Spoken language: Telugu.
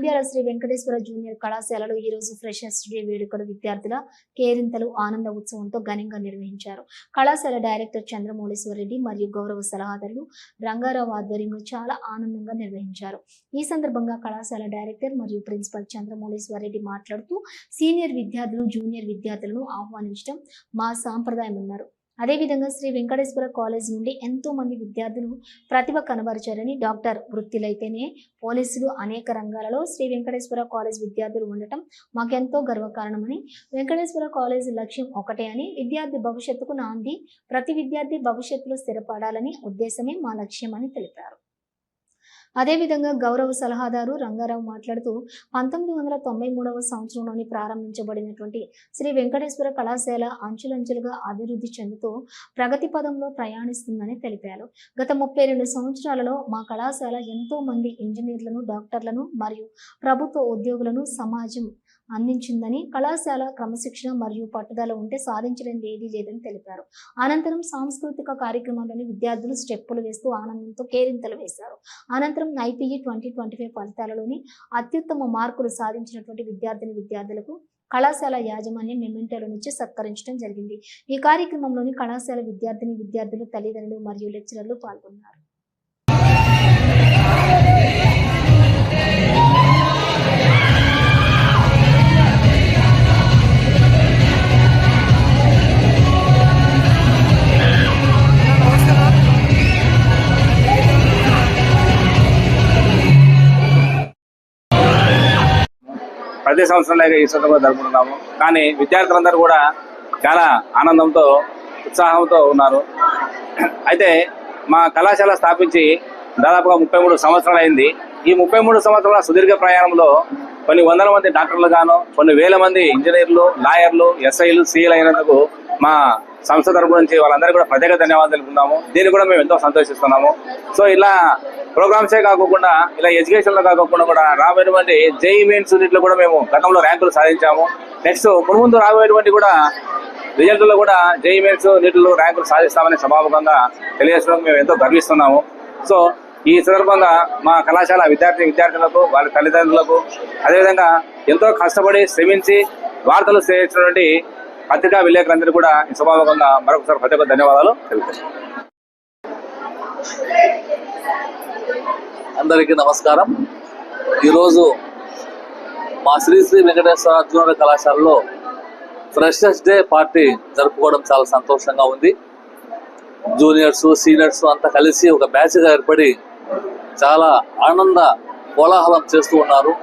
నంద్యాల శ్రీ వెంకటేశ్వర జూనియర్ కళాశాలలో ఈ రోజు ఫ్రెషర్స్ డే వేడుకలు విద్యార్థుల కేరింతలు ఆనంద ఉత్సవంతో ఘనంగా నిర్వహించారు. కళాశాల డైరెక్టర్ చంద్రమౌళేశ్వర రెడ్డి మరియు గౌరవ సలహాదారులు రంగారావు ఆధ్వర్యంలో చాలా ఆనందంగా నిర్వహించారు. ఈ సందర్భంగా కళాశాల డైరెక్టర్ మరియు ప్రిన్సిపల్ చంద్రమౌళేశ్వర రెడ్డి మాట్లాడుతూ సీనియర్ విద్యార్థులు జూనియర్ విద్యార్థులను ఆహ్వానించడం మా సాంప్రదాయం అన్నారు అదేవిధంగా శ్రీ వెంకటేశ్వర కాలేజ్ నుండి ఎంతో మంది విద్యార్థులు ప్రతిభ కనబరిచారని డాక్టర్ వృత్తిలైతేనే పోలీసులు అనేక రంగాలలో శ్రీ వెంకటేశ్వర కాలేజ్ విద్యార్థులు ఉండటం మాకెంతో గర్వకారణమని వెంకటేశ్వర కాలేజ్ లక్ష్యం ఒకటే అని విద్యార్థి భవిష్యత్తుకు నాంది ప్రతి విద్యార్థి భవిష్యత్తులో స్థిరపడాలని ఉద్దేశమే మా లక్ష్యమని తెలిపారు. అదేవిధంగా గౌరవ సలహాదారు రంగారావు మాట్లాడుతూ పంతొమ్మిది వందల తొంభై మూడవ సంవత్సరంలోని ప్రారంభించబడినటువంటి శ్రీ వెంకటేశ్వర కళాశాల అంచులంచులుగా అభివృద్ధి చెందుతూ ప్రగతి పదంలో ప్రయాణిస్తుందని తెలిపారు. గత ముప్పై రెండు సంవత్సరాలలో మా కళాశాల ఎంతో మంది ఇంజనీర్లను డాక్టర్లను మరియు ప్రభుత్వ ఉద్యోగులను సమాజం అందించిందని కళాశాల క్రమశిక్షణ మరియు పట్టుదల ఉంటే సాధించలేనిది ఏదీ లేదని తెలిపారు. అనంతరం సాంస్కృతిక కార్యక్రమాల్లోని విద్యార్థులు స్టెప్పులు వేస్తూ ఆనందంతో కేరింతలు వేశారు. అనంతరం ఐపీఈ ట్వంటీ ట్వంటీ ఫైవ్ ఫలితాలలోని అత్యుత్తమ మార్కులు సాధించినటువంటి విద్యార్థిని విద్యార్థులకు కళాశాల యాజమాన్యం మెమెంటోలనిచ్చి సత్కరించడం జరిగింది. ఈ కార్యక్రమంలోని కళాశాల విద్యార్థిని విద్యార్థులు తల్లిదండ్రులు మరియు లెక్చరర్లు పాల్గొన్నారు. ప్రతి సంవత్సరం లాగా ఈ సందర్భంగా జరుపుకుంటున్నాము. కానీ విద్యార్థులందరూ కూడా చాలా ఆనందంతో ఉత్సాహంతో ఉన్నారు. అయితే మా కళాశాల స్థాపించి దాదాపుగా ముప్పై మూడు సంవత్సరాలు అయింది ఈ ముప్పై మూడు సంవత్సరాల సుదీర్ఘ ప్రయాణంలో కొన్ని వందల మంది డాక్టర్లు గాను కొన్ని వేల మంది ఇంజనీర్లు లాయర్లు ఎస్ఐలు సీఎల్ అయినందుకు మా సంస్థ తరపు నుంచి వాళ్ళందరికీ కూడా ప్రత్యేక ధన్యవాదాలు తెలుపుతున్నాము దీన్ని కూడా మేము ఎంతో సంతోషిస్తున్నాము. సో ఇలా ప్రోగ్రామ్సే కాకుండా ఇలా ఎడ్యుకేషన్లో కాకుండా కూడా రాబోయేటువంటి జేఈ మెయిన్స్ వీటిలో కూడా మేము గతంలో ర్యాంకులు సాధించాము. నెక్స్ట్ మున్ముందు రాబోయేటువంటి కూడా రిజల్ట్లో కూడా జేఈ మెయిన్స్ నీటిలో ర్యాంకులు సాధిస్తామని సభాముఖంగా తెలియజేయడం మేము ఎంతో గర్విస్తున్నాము. సో ఈ సందర్భంగా మా కళాశాల విద్యార్థి విద్యార్థులకు వాళ్ళ తల్లిదండ్రులకు అదేవిధంగా ఎంతో కష్టపడి శ్రమించి వార్తలు చేసినటువంటి పత్రికా విలేకరులందరూ కూడా ఈ సభాముఖంగా మరొకసారి ప్రత్యేక ధన్యవాదాలు. తెలుపుతాను అందరికీ నమస్కారం. ఈరోజు మా శ్రీ శ్రీ వెంకటేశ్వర జూనియర్ కళాశాలలో ఫ్రెషర్స్ డే పార్టీ జరుపుకోవడం చాలా సంతోషంగా ఉంది. జూనియర్స్ సీనియర్స్ అంతా కలిసి ఒక బ్యాచ్గా ఏర్పడి చాలా ఆనంద కోలాహలం చేస్తూ ఉన్నారు.